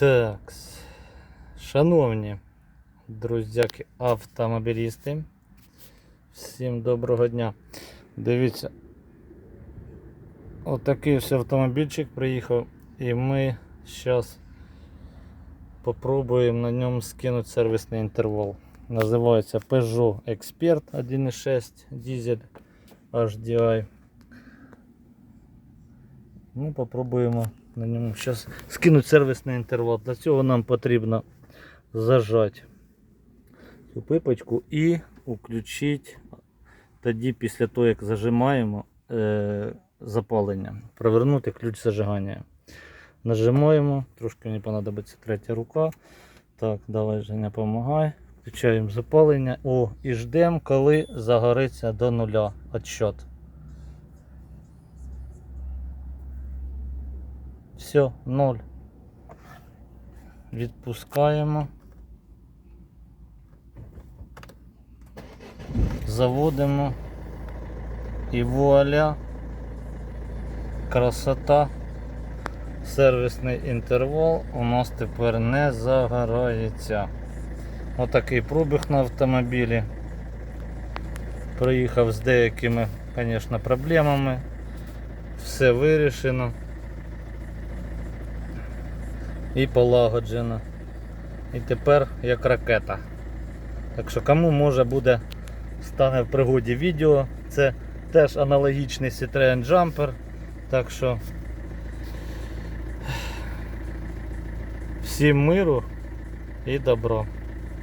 Так, шановні друзяки автомобілісти, всім доброго дня. Дивіться, отакий ось автомобільчик приїхав і ми зараз попробуємо на ньому скинути сервісний інтервал. Називається Peugeot Expert 1.6 дизель HDI. Ну, попробуємо на ньому зараз скинути сервісний інтервал. Для цього нам потрібно зажати цю пипочку і включити тоді, після того, як зажимаємо е, запалення, провернути ключ зажигання. Нажимаємо, трошки мені понадобиться третя рука. Так, давай Женя, допомагай. Включаємо запалення. О, і ждемо, коли загориться до нуля отсчет. Все, ноль. Відпускаємо. Заводимо. І вуаля. Красота. Сервісний інтервал у нас тепер не загорається. Отакий пробіг на автомобілі. Приїхав з деякими, звісно, проблемами. Все вирішено і полагоджено. І тепер як ракета. Так що кому може буде стане в пригоді відео. Це теж аналогічний Citroen Jumper. Так що всім миру і добро.